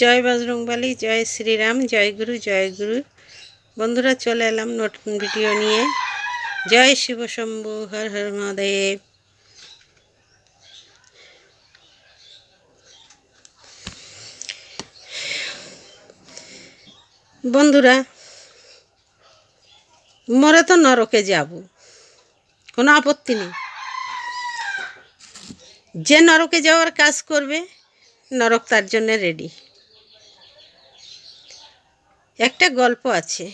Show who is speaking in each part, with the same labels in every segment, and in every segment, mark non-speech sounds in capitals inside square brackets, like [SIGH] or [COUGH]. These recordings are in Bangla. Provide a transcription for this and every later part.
Speaker 1: জয় বজরংবলী, জয় শ্রীরাম, জয় গুরু জয় গুরু। বন্ধুরা, চলে এলাম নতুন ভিডিও নিয়ে। জয় শিব শম্ভু, হর হর মহাদেব। বন্ধুরা, মরে তো নরকে যাব, কোনো আপত্তি নেই। যে নরকে যাওয়ার কাজ করবে, নরক তার জন্য রেডি একটা গল্প আছে।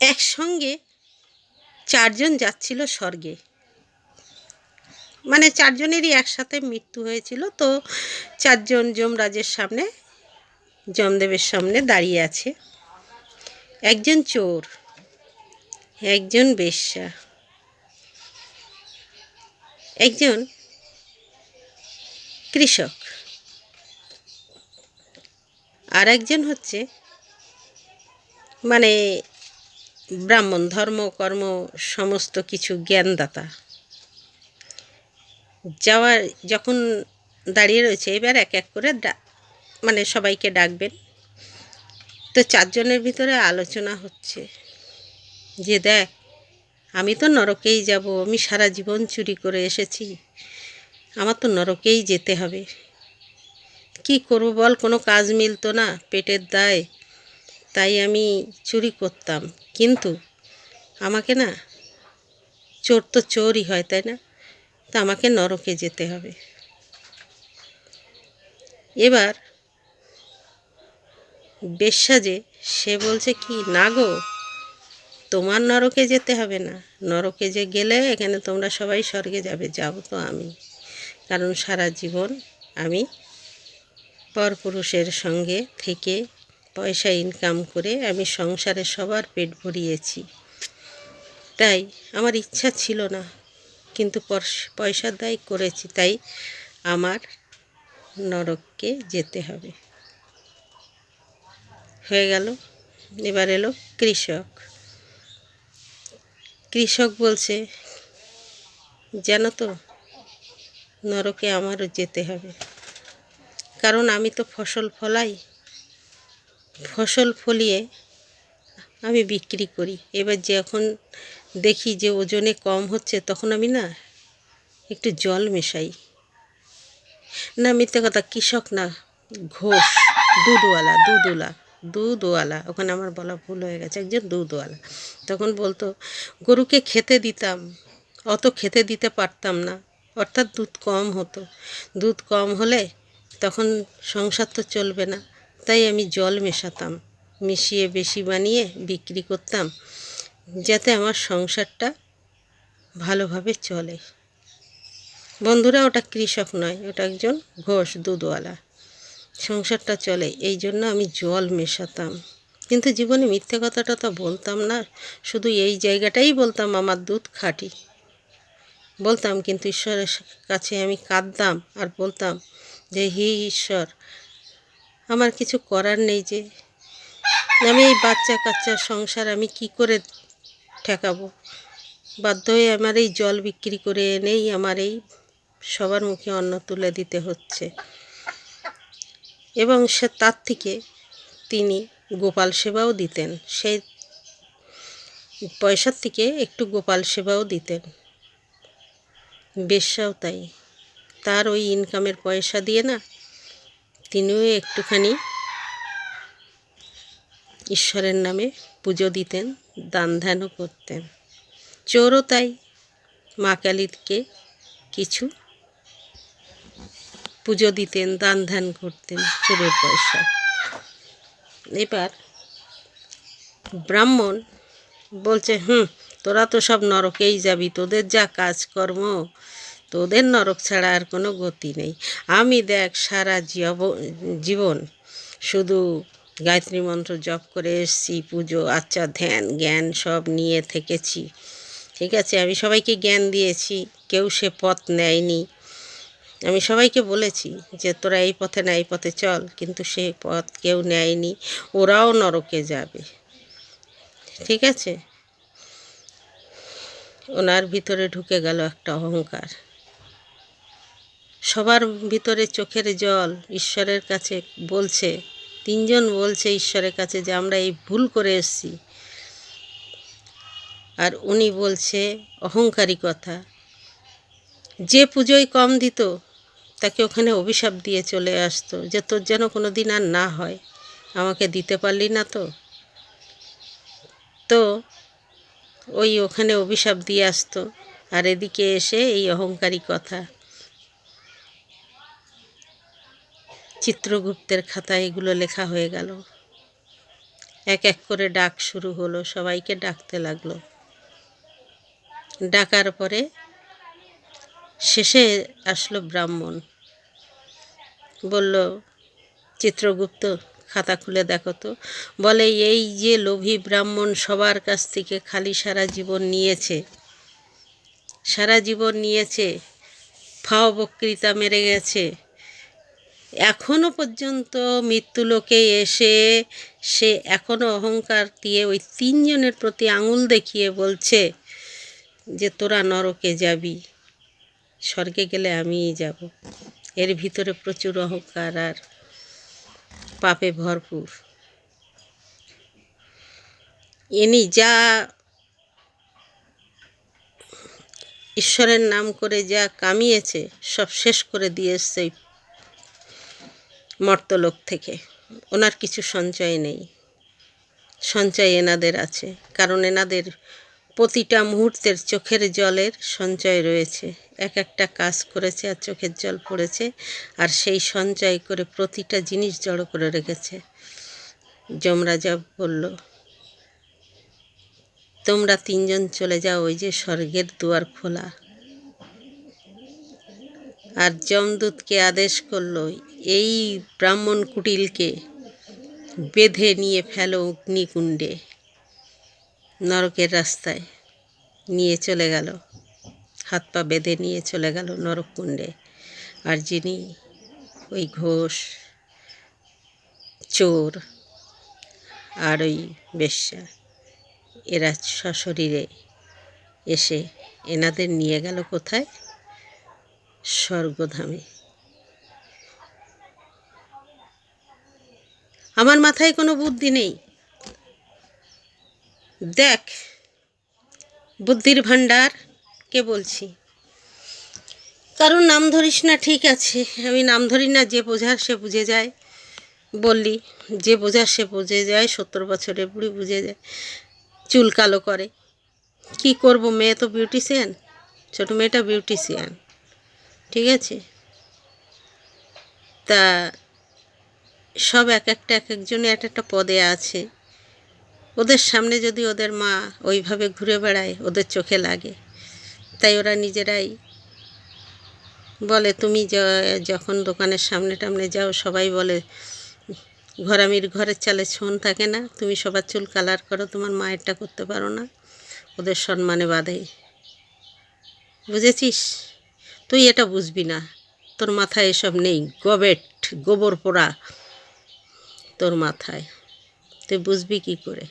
Speaker 1: একসঙ্গে চারজন যাচ্ছিল স্বর্গে। মানে চারজনেরই একসাথে মৃত্যু হয়েছিল। তো চারজন যমরাজের সামনে, যমদেবের সামনে দাঁড়িয়ে আছে। একজন চোর, একজন বেশ্যা, একজন কৃষক। আর একজন হচ্ছে মানে ব্রাহ্মণ, ধর্ম, কর্ম, সমস্ত কিছু জ্ঞানদাতা। যাওয়ার যখন দাঁড়িয়ে রয়েছে, এবার এক এক করে মানে সবাইকে ডাকবেন। তো চারজনের ভিতরে আলোচনা হচ্ছে যে, দেখ, আমি তো নরকেই যাব, আমি সারা জীবন চুরি করে এসেছি, আমার তো নরকেই যেতে হবে। কি করব বল? কোনো কাজ মিলতো না পেটের দায়। তাই আমি চুরি করতাম। কিন্তু আমাকে না চোর তো চোরই হয়, তাই না? তা আমাকে নরকে যেতে হবে। এবার বেশ্যা যে সে বলছে কি, না গো, তোমার নরকে যেতে হবে না। নরকে যে গেলে এখানে তোমরা সবাই স্বর্গে যাবে, যাব তো আমি। কারণ সারা জীবন আমি পরপুরুষের সঙ্গে থেকে পয়সা ইনকাম করে আমি সংসারে সবার পেট ভরিয়েছি। তাই আমার ইচ্ছা ছিল না, কিন্তু পয়সার দায় করেছি, তাই আমার নরককে যেতে হবে। হয়ে গেল, এবার এলো কৃষক। কৃষক বলছে, জানো তো, নরকে আমারও যেতে হবে। কারণ আমি তো ফসল ফলাই, ফসল ফলিয়ে আমি বিক্রি করি। এবার যখন দেখি যে ওজনে কম হচ্ছে, তখন আমি না একটু জল মেশাই। না, মিথ্যে কথা, কৃষক না, ঘোষ, দুধওয়ালা দুধওয়ালা দুধওয়ালা, ওখানে আমার বলা ভুল হয়ে গেছে, একজন দুধওয়ালা। তখন বলতো, গরুকে খেতে দিতাম, অত খেতে দিতে পারতাম না। অর্থাৎ দুধ কম হতো। দুধ কম হলে তখন সংসার তো চলবে না। তাই আমি জল মেশাতাম, মিশিয়ে বেশি বানিয়ে বিক্রি করতাম, যাতে আমার সংসারটা ভালোভাবে চলে। বন্ধুরা, ওটা কৃষক নয়, ওটা একজন ঘোষ দুধওয়ালা। সংসারটা চলে, এই জন্য আমি জল মেশাতাম। কিন্তু জীবনে মিথ্যে কথাটা তো বলতাম না, শুধু এই জায়গাটাই বলতাম, আমার দুধ খাঁটি। বলতাম, কিন্তু ঈশ্বরের কাছে আমি কাঁদতাম আর বলতাম যে হে ঈশ্বর, আমার কিছু করার নেই যে। আমি এই বাচ্চা কাচ্চা সংসার আমি কি করে ঠেকাবো? বাধ্য হয়ে আমার এই জল বিক্রি করে এনেই আমার এই সবার মুখে অন্ন তুলে দিতে হচ্ছে। এবং সে তার থেকে তিনি গোপাল সেবাও দিতেন। সেই পয়সার থেকে একটু গোপাল সেবাও দিতেন। বেশ্যাও তাই। তার ওই ইনকামের পয়সা দিয়ে না তিনিও একটুখানি ঈশ্বরের নামে পুজো দিতেন, দান ধ্যানও করতেন। চোরও তাই, মা কালীকে কিছু পুজো দিতেন, দান ধ্যান করতেন চোরের পয়সা। এবার ব্রাহ্মণ বলছে, হুম, তোরা তো সব নরকেই যাবি, তোদের যা কাজকর্ম তোদের নরক ছাড়া আর কোনো গতি নেই। আমি দেখ সারা জীবন শুধু গায়ত্রী মন্ত্র জপ করে এসছি, পুজো আচ্ছা ধ্যান, জ্ঞান সব নিয়ে থেকেছি। ঠিক আছে, আমি সবাইকে জ্ঞান দিয়েছি, কেউ সে পথ নেয়নি। আমি সবাইকে বলেছি যে তোরা এই পথে না, এই পথে চল, কিন্তু সে পথ কেউ নেয়নি, ওরাও নরকে যাবে। ঠিক আছে? ওনার ভিতরে ঢুকে গেল একটা অহংকার। সবার ভিতরে চোখের জল ঈশ্বরের কাছে বলছে, তিনজন বলছে ঈশ্বরের কাছে যে আমরা এই ভুল করে এসেছি। আর উনি বলছে অহংকারী কথা। যে পুজোয় কম দিত, তাকে ওখানে অভিশাপ দিয়ে চলে আসতো যে, তোর যেন কোনো দিন আর না হয়, আমাকে দিতে পারলি না তো? তো ওই ওখানে অভিশাপ দিয়ে আসতো। আর এদিকে এসে এই অহংকারী কথা। চিত্রগুপ্তের খাতায় এগুলো লেখা হয়ে গেল। এক এক করে ডাক শুরু হলো, সবাইকে ডাকতে লাগল। ডাকার পরে শেষে আসলো ব্রাহ্মণ। বলল, চিত্রগুপ্ত, খাতা খুলে দেখো তো। বলে, এই যে লোভী ব্রাহ্মণ সবার কাছ থেকে খালি সারা জীবন নিয়েছে, সারা জীবন নিয়েছে, ফাও বক্তৃতা মেরে গেছে এখনও পর্যন্ত মৃত্যুলোকে এসে সে এখনও অহংকার দিয়ে ওই তিনজনের প্রতি আঙুল দেখিয়ে বলছে যে তোরা নরকে যাবি, স্বর্গে গেলে আমিই যাব। এর ভিতরে প্রচুর অহংকার আর পাপে ভরপুর। ইনি যা ঈশ্বরের নাম করে যা কামিয়েছে, সব শেষ করে দিয়ে এসছে মর্তলোক থেকে। ওনার কিছু সঞ্চয় নেই। সঞ্চয় এনাদের আছে। কারণ এনাদের প্রতিটা মুহূর্তের চোখের জলের সঞ্চয় রয়েছে। এক একটা কাজ করেছে আর চোখের জল পড়েছে আর সেই সঞ্চয় করে প্রতিটা জিনিস জড়ো করে রেখেছে। যমরাজা বলল, তোমরা তিনজন চলে যাও, ওই যে স্বর্গের দুয়ার খোলা। আর যমদূতকে আদেশ করল এই ব্রাহ্মণ কুটিলকে বেঁধে নিয়ে ফেলো অগ্নিকুণ্ডে, নরকের রাস্তায় নিয়ে চলে গেল, হাত পা বেঁধে নিয়ে চলে গেল নরককুণ্ডে। আর যিনি ওই ঘোষ, চোর আর ওই বেশ্যা, এরা সশরীরে এসে এনাদের নিয়ে গেল কোথায়? স্বর্গধামে। আমার মাথায় কোনো বুদ্ধি নেই। দেখ, বুদ্ধির ভাণ্ডার, কে বলছি? কারণ নাম ধরিস না, ঠিক আছে। আমি নাম ধরি না, যে বোঝার সে বুঝে যায়। বললি, যে বোঝার সে বুঝে যায়, সত্তর বছরের বুড়ি বুঝে যায়, চুল কালো করে। কি করব, মেয়ে তো বিউটিশিয়ান ছোটো মেয়েটা বিউটিশিয়ান ঠিক আছে? তা সব এক একটা এক একজনে এক একটা পদে আছে। ওদের সামনে যদি ওদের মা ওইভাবে ঘুরে বেড়ায়, ওদের চোখে লাগে। তাই ওরা নিজেরাই বলে, তুমি যখন দোকানের সামনে টামনে যাও, সবাই বলে, ঘরামির ঘরের চালে ছোন থাকে না। তুমি সবার চুল কালার করো, তোমার মায়েরটা করতে পারো না। ওদের সম্মানে বাঁধে। বুঝেছিস? তুই এটা বুঝবি না। তোর মাথায় এসব নেই। গবেট, গোবর পোড়া। তোর মাথায়। তুই বুঝবি কি করে?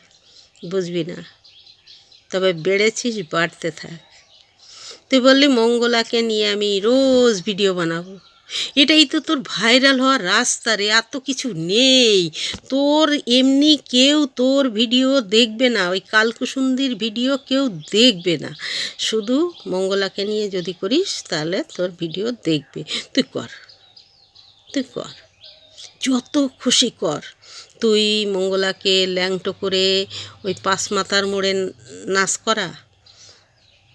Speaker 1: বুঝবি না। তবে বেড়েছিস, বাড়তে থাক। তুই বললি, মঙ্গলাকে নিয়ে আমি রোজ ভিডিও বানাবো। এটাই তো তোর ভাইরাল হওয়ার রাস্তা রে, আর তো কিছু নেই। তোর এমনি কেউ তোর ভিডিও দেখবে না, ওই কালকুসুন্দির ভিডিও কেউ দেখবে না। শুধু মঙ্গলাকে নিয়ে যদি করিস, তাহলে তোর ভিডিও দেখবে। তুই কর। তুই কর। যত খুশি কর। তুই মঙ্গলাকে ল্যাংটো করে ওই পাঁচ মাথার মোড়ে নাচ করা।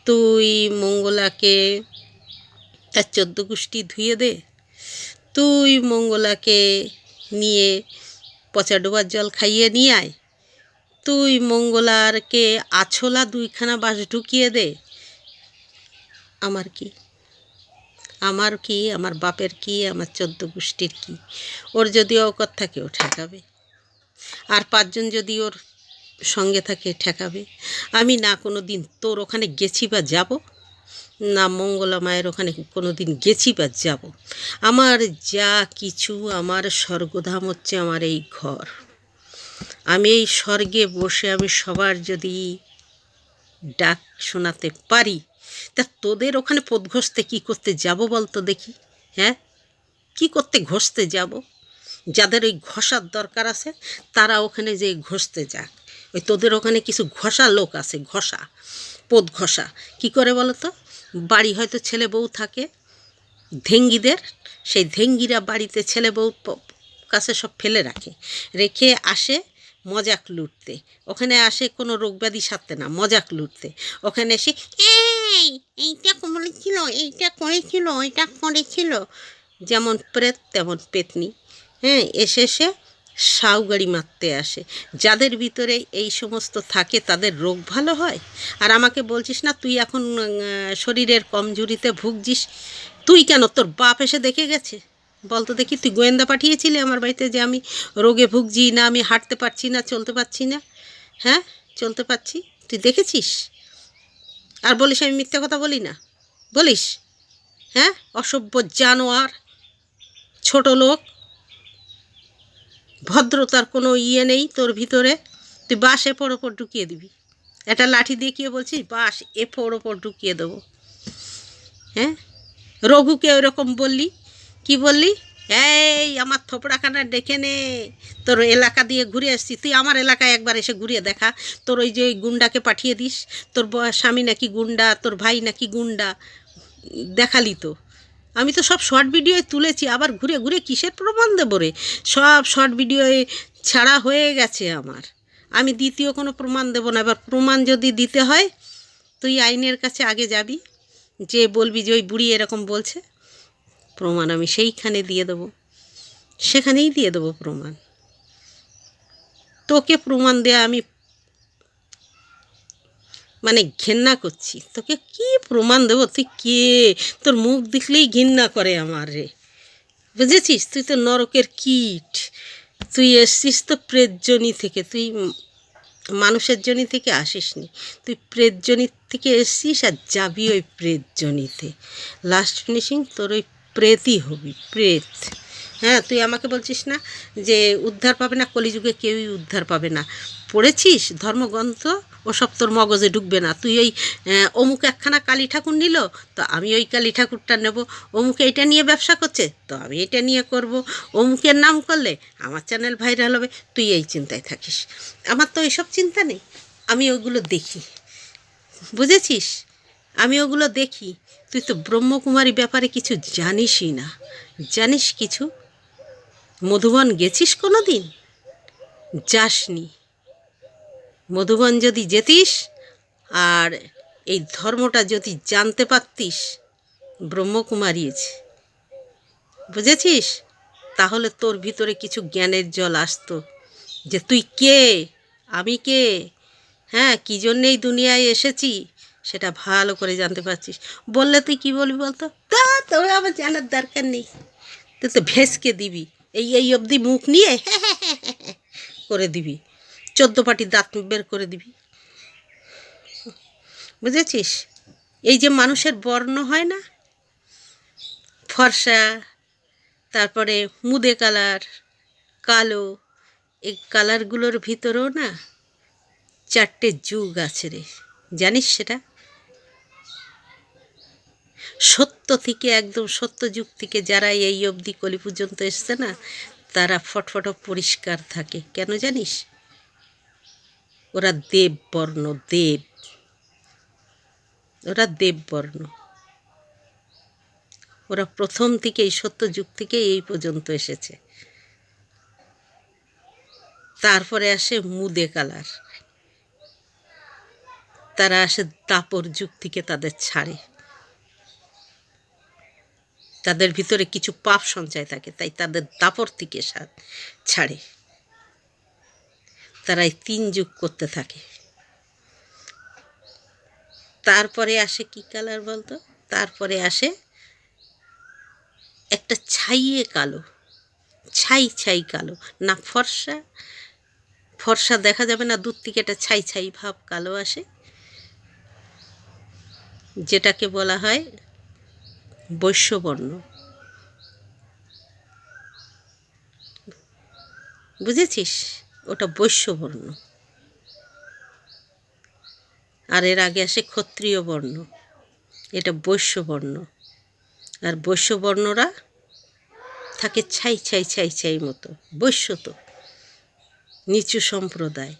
Speaker 1: তুই মঙ্গলাকে তার চোদ্দ গোষ্ঠী ধুয়ে দে। তুই মঙ্গলাকে নিয়ে পচা ডোবার জল খাইয়ে নিয়ে আয়। তুই মঙ্গলারকে আছলা দুইখানা বাস ঢুকিয়ে দে। আমার কি আমার কি, আমার বাপের কি, আমার চোদ্দ গোষ্ঠীর কি? ওর যদি অকত থাকে, ও ঠেকাবে। আর পাঁচজন যদি ওর সঙ্গে থাকে, ঠেকাবে। আমি না কোনো দিন তোর ওখানে গেছি বা যাব, না মঙ্গলা মায়ের ওখানে কোনো দিন গেছি বা যাব। আমার যা কিছু, আমার স্বর্গধাম হচ্ছে আমার এই ঘর। আমি এই স্বর্গে বসে আমি সবার যদি ডাক শোনাতে পারি। তা তোদের ওখানে পদ ঘষতে কী করতে যাব বলতো দেখি হ্যাঁ? কি করতে ঘষতে যাব? যাদের ওই ঘষার দরকার আছে, তারা ওখানে যে ঘষতে যাক। ওই তোদের ওখানে কিছু ঘষা লোক আছে, ঘষা পদ ঘষা কি করে বলো তো বাড়ি হয়তো ছেলে বউ থাকে ধেঙ্গিদের সেই ধেঙ্গিরা বাড়িতে ছেলে বউ কাছে সব ফেলে রাখে। রেখে আসে মজাক লুটতে। ওখানে আসে কোনো রোগব্যাধি সারতে না, মজাক লুটতে। ওখানে এসে, এই, এইটা করেছিল এইটা করেছিল এইটা করেছিল। যেমন প্রেত, তেমন পেতনি। হ্যাঁ এসে এসে সাউগাড়ি মারতে আসে। যাদের ভিতরে এই সমস্ত থাকে, তাদের রোগ ভালো হয়? আর আমাকে বলছিস না, তুই এখন শরীরের কমজোরিতে ভুগছিস? তুই কেন, তোর বাপ এসে দেখে গেছে? বলতো, দেখি তুই গোয়েন্দা পাঠিয়েছিলি আমার বাড়িতে যে আমি রোগে ভুগছি না, আমি হাঁটতে পারছি না, চলতে পারছি না। হ্যাঁ চলতে পারছি। তুই দেখেছিস? আর বলিস, আমি মিথ্যা কথা বলি না। বলিস? হ্যাঁ অসভ্য জানোয়ার, ছোট লোক, ভদ্রতার কোনো ইয়ে নেই তোর ভিতরে। তুই বাস এপর ওপর ঢুকিয়ে দিবি। একটা লাঠি দিয়ে কিয়ে বলছিস? বাস এপর ওপর ঢুকিয়ে দেবো। হ্যাঁ রঘুকে ওরকম বললি? কি বললি? এই, আমার থোপড়াখানা ডেকে নে। তোর এলাকা দিয়ে ঘুরে আসছি। তুই আমার এলাকায় একবার এসে ঘুরিয়ে দেখা। তোর ওই যে ওই গুন্ডাকে পাঠিয়ে দিস। তোর স্বামী নাকি গুন্ডা, তোর ভাই নাকি গুন্ডা। দেখালি তো। আমি তো সব শর্ট ভিডিওয়ে তুলেছি। আবার ঘুরে ঘুরে কিসের প্রমাণ দেবো রে? সব শর্ট ভিডিওয়ে ছাড়া হয়ে গেছে আমার। আমি দ্বিতীয় কোনো প্রমাণ দেবো না। এবার প্রমাণ যদি দিতে হয়, তুই আইনের কাছে আগে যাবি। যে বলবি যে ওই বুড়ি এরকম বলছে। প্রমাণ আমি সেইখানে দিয়ে দেবো। সেখানেই দিয়ে দেবো প্রমাণ। তোকে প্রমাণ দেয়া আমি মানে ঘেন্না করছি। তোকে কি প্রমাণ দেবো? তুই কে? তোর মুখ দেখলেই ঘৃণা করে আমার রে। বুঝেছিস? তুই তো নরকের কীট। তুই এসছিস তো প্রেতজনি থেকে। তুই মানুষের জনি থেকে আসিসনি। তুই প্রেতজনি থেকে এসছিস আর যাবি ওই প্রেতজনিতে লাস্ট ফিনিশিং তোর ওই প্রেতই হবি, প্রেত। হ্যাঁ তুই আমাকে বলছিস না যে উদ্ধার পাবে না, কলিযুগে কেউই উদ্ধার পাবে না। পড়েছিস? ধর্মগ্রন্থ? ওসব তোর মগজে ঢুকবে না। তুই ওই অমুক একখানা কালী ঠাকুর নিল, তো আমি ওই কালী ঠাকুরটা নেব। অমুক এটা নিয়ে ব্যবসা করছে, তো আমি এটা নিয়ে করব। অমুকের নাম করলে আমার চ্যানেল ভাইরাল হবে। তুই এই চিন্তায় থাকিস। আমার তো এইসব চিন্তা নেই। আমি ওগুলো দেখি। বুঝেছিস? আমি ওগুলো দেখি। তুই তো ব্রহ্মকুমারী ব্যাপারে কিছু জানিসই না। জানিস কিছু? মধুবন, গেছিস কোনো দিন যাসনি। মধুবন যদি যেতিস, আর এই ধর্মটা যদি জানতে পারতিস ব্রহ্মকুমারীজ বুঝেছিস? তাহলে তোর ভিতরে কিছু জ্ঞানের জল আসতো যে তুই কে? আমি কে? হ্যাঁ কী জন্যে এই দুনিয়ায় এসেছি? সেটা ভালো করে জানতে পারছিস। বললে তুই কি বলবি বলতো? তা তবে আমার জানার দরকার নেই। তুই তো ভেসকে দিবি। এই এই অবধি মুখ নিয়ে [LAUGHS] করে দিবি। চোদ্দ পাটি দাঁত বের করে দিবি। বুঝেছিস? এই যে মানুষের বর্ণ হয় না? ফর্সা, তারপরে মুদে কালার, কালো, এই কালারগুলোর ভিতরেও না চারটে যুগ আছে রে। জানিস সেটা? সত্য থেকে একদম সত্য যুগ থেকে যারা এই অবধি কলি পর্যন্ত এসছে না, তারা ফটফট পরিষ্কার থাকে। কেন জানিস? ওরা দেব বর্ণ দেব। ওরা দেব বর্ণ ওরা প্রথম থেকে এই সত্য যুগ থেকে এই পর্যন্ত এসেছে। তারপরে আসে মুদে কালার। তারা আসে দাপর যুগ থেকে তাদের ছাড়ে। তাদের ভিতরে কিছু পাপ সঞ্চয় থাকে, তাই তাদের দাপর থেকে ছাড়ে। তারা তিন যুগ করতে থাকে। তারপরে আসে কি কালার বলতো? তারপরে আসে একটা ছাইয়ে কালো, ছাই ছাই কালো, না ফর্সা ফর্সা দেখা যাবে না, দূর থেকে একটা ছাই ছাই ভাব কালো আসে, যেটাকে বলা হয় বৈশ্যবর্ণ। বুঝেছিস? ওটা বৈশ্যবর্ণ। আর এর আগে আসে ক্ষত্রিয় বর্ণ। এটা বৈশ্যবর্ণ। আর বৈশ্যবর্ণরা থাকে ছাই ছাই ছাই ছাই মতো। বৈশ্য তো। নিচু সম্প্রদায়।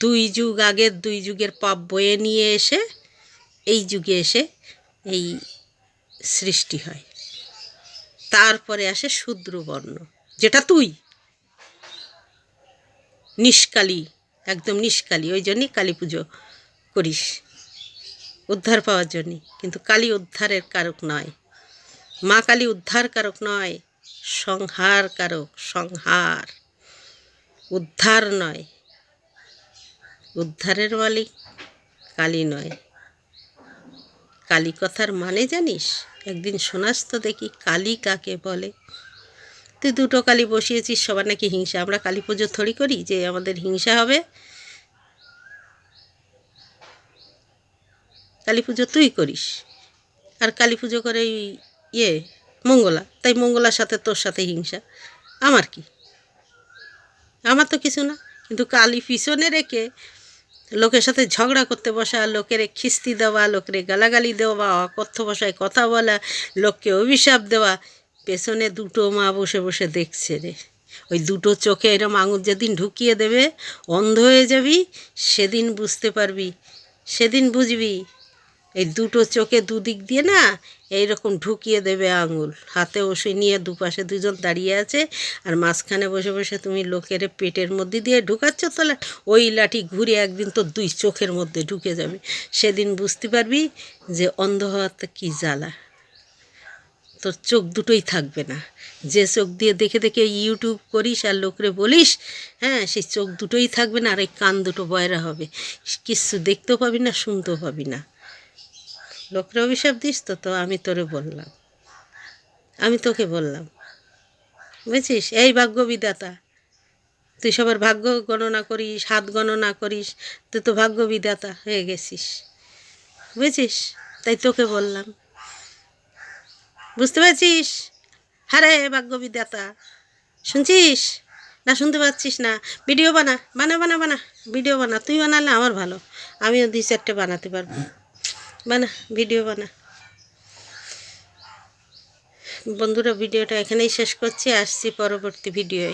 Speaker 1: দুই যুগ আগের দুই যুগের পাপ বয়ে নিয়ে এসে, এই যুগে এসে এই সৃষ্টি হয়। তারপরে আসে শূদ্র বর্ণ যেটা তুই। নিষ্কালী, একদম নিষ্কালী, ওই জন্যই কালী পুজো করিস। উদ্ধার পাওয়ার জন্যে কিন্তু কালী উদ্ধারের কারক নয়। মা কালী উদ্ধার কারক নয়, সংহার কারক, সংহার। উদ্ধার নয়, উদ্ধারের মালিক কালী নয়। কালী কথার মানে জানিস? একদিন শোনাস তো দেখি কালী কাকে বলে। তুই দুটো কালী বসিয়েছিস, সবার নাকি হিংসা। আমরা কালী পুজো থড়ি করি যে আমাদের হিংসা হবে। কালী পুজো তুই করিস। আর কালী পুজো করে ইয়ে মঙ্গলা। তাই মঙ্গলার সাথে তোর সাথে হিংসা। আমার কি? আমার তো কিছু না। কিন্তু কালী পিছনে রেখে লোকের সাথে ঝগড়া করতে বসা, লোকের খিস্তি দেওয়া, লোকের গালাগালি দেওয়া অকথ্য ভাষায় কথা বলা, লোককে অভিশাপ দেওয়া, পেছনে দুটো মা বসে বসে দেখছে রে। ওই দুটো চোখে এরম আঙুর যেদিন ঢুকিয়ে দেবে, অন্ধ হয়ে যাবি, সেদিন বুঝতে পারবি, সেদিন বুঝবি। এই দুটো চোখে দুদিক দিয়ে না এইরকম ঢুকিয়ে দেবে আঙুল। হাতে ওষুধ নিয়ে দুপাশে দুজন দাঁড়িয়ে আছে আর মাঝখানে বসে বসে তুমি লোকের পেটের মধ্যে দিয়ে ঢুকাচ্ছ তাহলে ওই লাঠি ঘুরে একদিন তো দুই চোখের মধ্যে ঢুকে যাবে। সেদিন বুঝতে পারবি যে অন্ধ হওয়াতে কী জ্বালা। তোর চোখ দুটোই থাকবে না। যে চোখ দিয়ে দেখে দেখে ইউটিউব করিস আর লোকরে বলিস হ্যাঁ সেই চোখ দুটোই থাকবে না আর এই কান দুটো বয়রা হবে। কিচ্ছু দেখতেও পাবি না, শুনতেও পাবি না। লোকরে অভিশাপ দিস তো তো আমি তোরে বললাম। আমি তোকে বললাম। বুঝছিস? এই ভাগ্য বিধাতা তুই সবার ভাগ্য গণনা করিস, হাত গণনা করিস, তুই তো ভাগ্য বিধাতা হয়ে গেছিস। বুঝছিস? তাই তোকে বললাম। বুঝতে পারছিস? হারে ভাগ্য বিধাতা শুনছিস? না, শুনতে পাচ্ছিস না। ভিডিও বানা বানা বানা বানা। ভিডিও বানা, তুই বানালে আমার ভালো। আমিও দুই চারটে বানাতে পারব। বানা ভিডিও বানা। বন্ধুরা ভিডিওটা এখানেই শেষ করছি আসছি পরবর্তী ভিডিওয়